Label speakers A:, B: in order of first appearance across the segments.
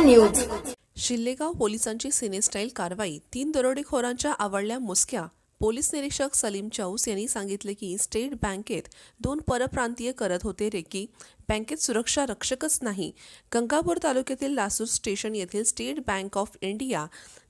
A: News.
B: Shillegaon पोलिसांची cine style कारवाई तीन दरोडेखोरांच्या आवडल्या मुसक्या पोलीस निरीक्षक सलीम चौस यांनी सांगितले की स्टेट बँकेत दोन परप्रांतीय करत होते रेकी. बँकेत सुरक्षा रक्षकच नाही. गंगापूर तालुक्यातील लासूर स्टेशन येथील स्टेट बँक ऑफ इंडिया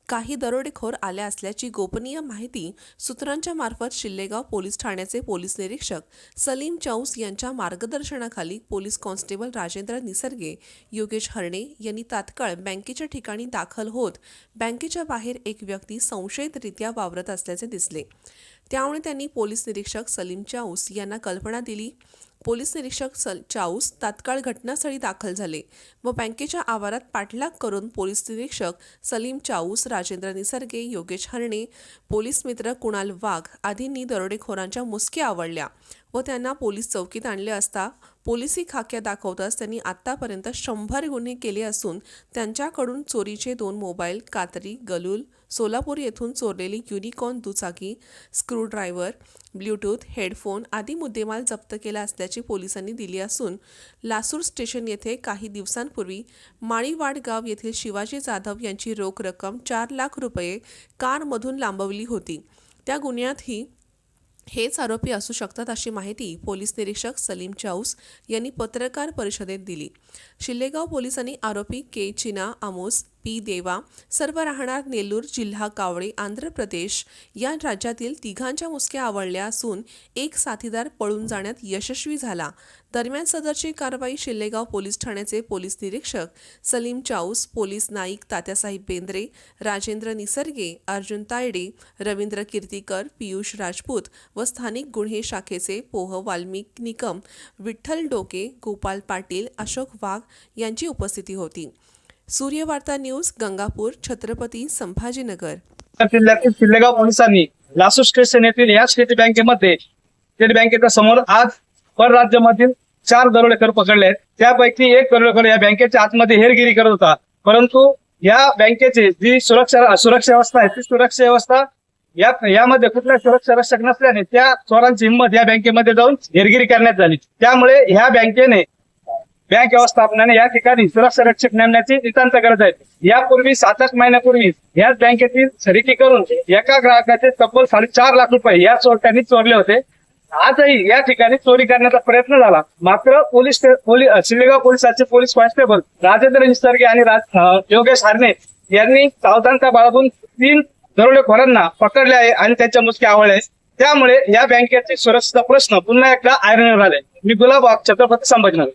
B: काही दरोडेखोर आल्या असल्याची गोपनीय माहिती सूत्रांच्या मार्फत शिल्लेगाव पोलीस ठाण्याचे पोलीस निरीक्षक सलीम चौस यांच्या मार्गदर्शनाखाली पोलीस कॉन्स्टेबल राजेंद्र निसर्गे योगेश हरणे यांनी तात्काळ बँकेच्या ठिकाणी दाखल होत बँकेच्या बाहेर एक व्यक्ती संशयितरित्या वावरत असल्याचे दिसले. त्यामुळे त्यांनी पोलीस निरीक्षक सलीम चाऊस यांना कल्पना दिली पोलीस निरीक्षक सल चाऊस तात्काळ घटनास्थळी दाखल झाले. व बँकेच्या आवारात पाठलाग करून पोलीस निरीक्षक सलीम चाऊस राजेंद्र निसर्गे योगेश हरणे पोलीस मित्र कुणाल वाघ आदींनी दरोडेखोरांच्या मुसक्या आवडल्या. व त्यांना पोलीस चौकीत आणले असता पोलिसी खाक्या दाखवताच त्यांनी आत्तापर्यंत शंभर गुन्हे केले असून त्यांच्याकडून चोरीचे दोन मोबाईल कातरी गलूल सोलापूर येथून चोरलेली युनिकॉर्न दुचाकी स्क्रूड्रायव्हर ब्ल्यूटूथ हेडफोन आदी मुद्देमाल जप्त केला असल्याची पोलिसांनी दिली असून लासूर स्टेशन येथे काही दिवसांपूर्वी माळीवाड गाव येथील शिवाजी जाधव यांची रोख रक्कम चार लाख रुपये कारमधून लांबवली होती. त्या गुन्ह्यातही हेच आरोपी असू शकतात अशी माहिती पोलीस निरीक्षक सलीम चाऊस यांनी पत्रकार परिषदेत दिली. शिल्लेगाव पोलिसांनी आरोपी के चिना आमोस पी देवा सर्व राहणार नेल्लूर जिल्हा कावळे आंध्र प्रदेश या राज्यातील तिघांच्या मुसक्या आवडल्या असून एक साथीदार पळून जाण्यात यशस्वी झाला. दरम्यान सदरची कारवाई शिल्लेगाव पोलीस ठाण्याचे पोलीस निरीक्षक सलीम चाऊस पोलीस नाईक तात्यासाहेब बेंद्रे राजेंद्र निसर्गे अर्जुन तायडे रवींद्र कीर्तीकर पियुष राजपूत व स्थानिक गुन्हे शाखेचे पोह वाल्मिक निकम विठ्ठल डोके गोपाल पाटील अशोक वाघ यांची उपस्थिती होती. सूर्यवार्ता न्यूज गंगापूर छत्रपती संभाजीनगर.
C: जिल्ह्यातील शिल्लेगाव पोलिसांनी लासूर स्टेशन येथील या स्टेट बँकेमध्ये स्टेट बँकेच्या समोर आज परराज्यामधील चार दरोडेखोर पकडले त्यापैकी एक दरोडेखोर या बँकेच्या आतमध्ये हेरगिरी करत होता. परंतु या बँकेची जी सुरक्षा सुरक्षा व्यवस्था आहे ती सुरक्षा व्यवस्था या यामध्ये कुठल्या सुरक्षा रक्षक नसल्याने त्या चोरांची हिंमत या बँकेमध्ये जाऊन हेरगिरी करण्यात झाली. त्यामुळे ह्या बँकेने बँक व्यवस्थापनाने या ठिकाणी सुरक्षा रक्षक नेमण्याची नितांत गरज आहे. यापूर्वी सात आठ महिन्यापूर्वी याच बँकेतील खरेदी करून एका ग्राहकाचे तब्बल साडेचार लाख रुपये या चोरट्यांनी चोरले होते. आजही या ठिकाणी चोरी करण्याचा प्रयत्न झाला. मात्र पोलीस पोलीस शिलेगाव पोलिसांचे पोलीस कॉन्स्टेबल राजेंद्र निसर्गे आणि योगेश हारणे यांनी सावधानता बाळगून तीन दरोडेखोरांना पकडले आहे आणि त्यांच्या मुसक्या आवडल्या आहेत. त्यामुळे या बँकेची सुरक्षेचा प्रश्न पुन्हा एकदा आयरन आले. मी गुलाब छत्रपती संभाजीनगर.